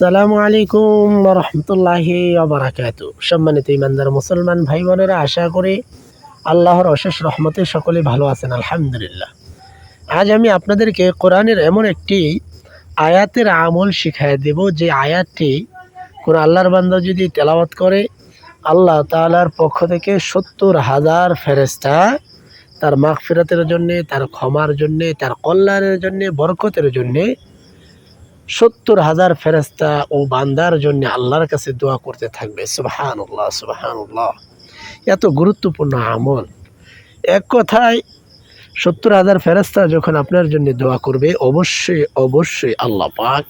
আসসালামু আলাইকুম রহমতুল্লাহি অবরাকাত সম্মানিত ইমানদার মুসলমান ভাই বোনেরা, আশা করি আল্লাহর অশেষ রহমতে সকলে ভালো আছেন, আলহামদুলিল্লাহ। আজ আমি আপনাদেরকে কোরআনের এমন একটি আয়াতের আমল শিখাই দেব, যে আয়াতটি কোন আল্লাহর বান্দা যদি তেলাওয়াত করে, আল্লাহ তাআলার পক্ষ থেকে সত্তর হাজার ফেরেস্তা তার মাগফিরাতের জন্যে, তার ক্ষমার জন্যে, তার কল্যাণের জন্যে, বরকতের জন্যে সত্তর হাজার ফেরেস্তা ও বান্দার জন্য আল্লাহর কাছে দোয়া করতে থাকবে। সুবাহানুল্লাহ সুবাহানুল্লাহ। এত গুরুত্বপূর্ণ আমল। এক কথায়, সত্তর হাজার ফেরেস্তা যখন আপনার জন্য দোয়া করবে, অবশ্যই অবশ্যই আল্লাহ পাক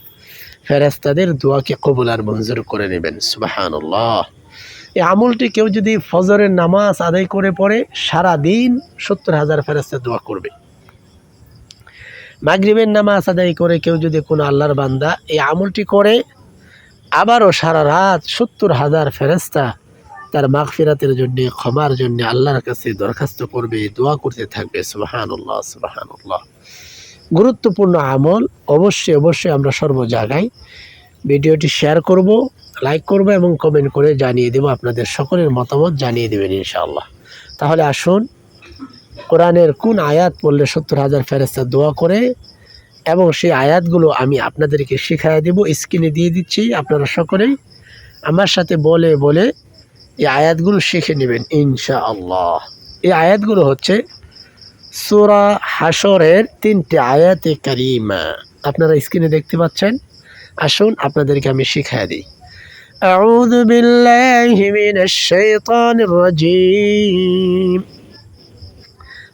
ফেরেস্তাদের দোয়াকে কবুল আর মঞ্জুর করে নেবেন। সুবাহানুল্লাহ। এই আমলটি কেউ যদি ফজরের নামাজ আদায় করে পড়ে সারা দিন সত্তর হাজার ফেরেস্তা দোয়া করবে। মাগরিবের নামাজ আদায় করে কেউ যদি কোনো আল্লাহর বান্দা এই আমলটি করে, আবারও সারা রাত সত্তর হাজার ফেরেস্তা তার মাগফিরাতের জন্যে, ক্ষমার জন্যে আল্লাহর কাছে দরখাস্ত করবে, দোয়া করতে থাকবে। সুবাহানুল্লাহ সুবাহানুল্লাহ। গুরুত্বপূর্ণ আমল, অবশ্যই অবশ্যই আমরা সর্ব জায়গায় ভিডিওটি শেয়ার করব, লাইক করব এবং কমেন্ট করে জানিয়ে দেব, আপনাদের সকলের মতামত জানিয়ে দেবেন ইনশাআল্লাহ। তাহলে আসুন কোরআনের কোন আয়াত পড়লে সত্তর হাজার ফেরেস্তা দোয়া করে এবং সেই আয়াতগুলো আমি আপনাদেরকে শিখাই দেব স্ক্রিনে দিয়ে দিচ্ছি আপনারা সকলেই আমার সাথে বলে বলে এই আয়াতগুলো শিখে নেবেন ইনশা আল্লাহ এই আয়াতগুলো হচ্ছে সুরা হাসরের তিনটে আয়াতে কারিমা আপনারা স্ক্রিনে দেখতে পাচ্ছেন আসুন আপনাদেরকে আমি শিখাই দিই أعوذ بالله من الشيطان الرجيم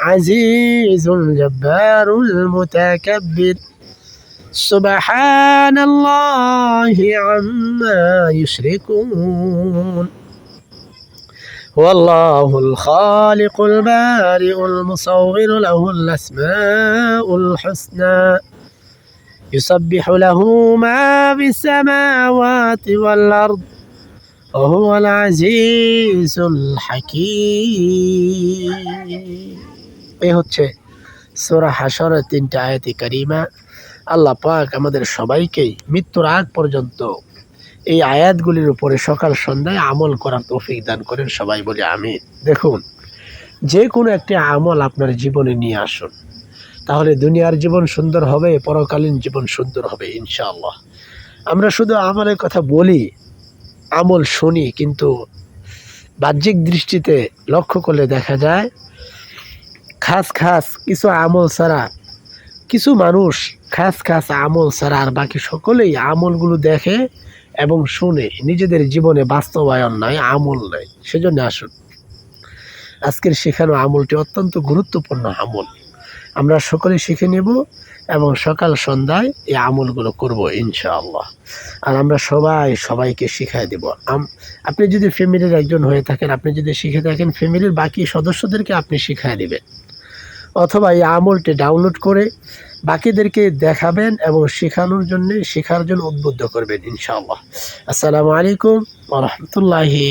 العزيز الجبار المتكبر. سبحان الله عما يشركون. هو الله الخالق البارئ المصور له الأسماء الحسنى. يسبح له ما في السماوات والأرض. وهو العزيز الحكيم. এই হচ্ছে সোরা হাসরের তিনটা আয়াতি কারিমা। আল্লাহ পাক আমাদের সবাইকেই মৃত্যুর আগ পর্যন্ত এই আয়াতগুলির উপরে সকাল সন্ধ্যায় আমল করার তৌফিক দান করেন সবাই বলে আমি দেখুন, যে কোনো একটি আমল আপনার জীবনে নিয়ে আসুন। তাহলে দুনিয়ার জীবন সুন্দর হবে, পরকালীন জীবন সুন্দর হবে ইনশাআল্লাহ। আমরা শুধু আমলের কথা বলি, আমল শুনি, কিন্তু বাহ্যিক দৃষ্টিতে লক্ষ্য করলে দেখা যায় খাস খাস কিছু আমল ছাড়া, কিছু মানুষ খাস খাস আমল ছাড়া আর বাকি সকলেই আমলগুলো দেখে এবং শুনে। নিজেদের জীবনে বাস্তবায়ন নয় আমল নয় সেজন্য আসুন। আজকের শেখানো আমলটি অত্যন্ত গুরুত্বপূর্ণ আমল। আমরা সকলে শিখে নেব এবং সকাল সন্ধ্যায় এই আমলগুলো করব ইনশাআল্লাহ। আর আমরা সবাই সবাইকে শিখাই দেব। আপনি যদি ফ্যামিলির একজন হয়ে থাকেন, আপনি যদি শিখে থাকেন ফ্যামিলির বাকি সদস্যদেরকে আপনি শিখাই দেবেন। অথবা এই আমলটি ডাউনলোড করে বাকিদেরকে দেখাবেন এবং শেখানোর জন্যে শেখার জন্য উদ্বুদ্ধ করবেন, ইনশাআল্লাহ। আসসালামু আলাইকুম রহমতুল্লাহি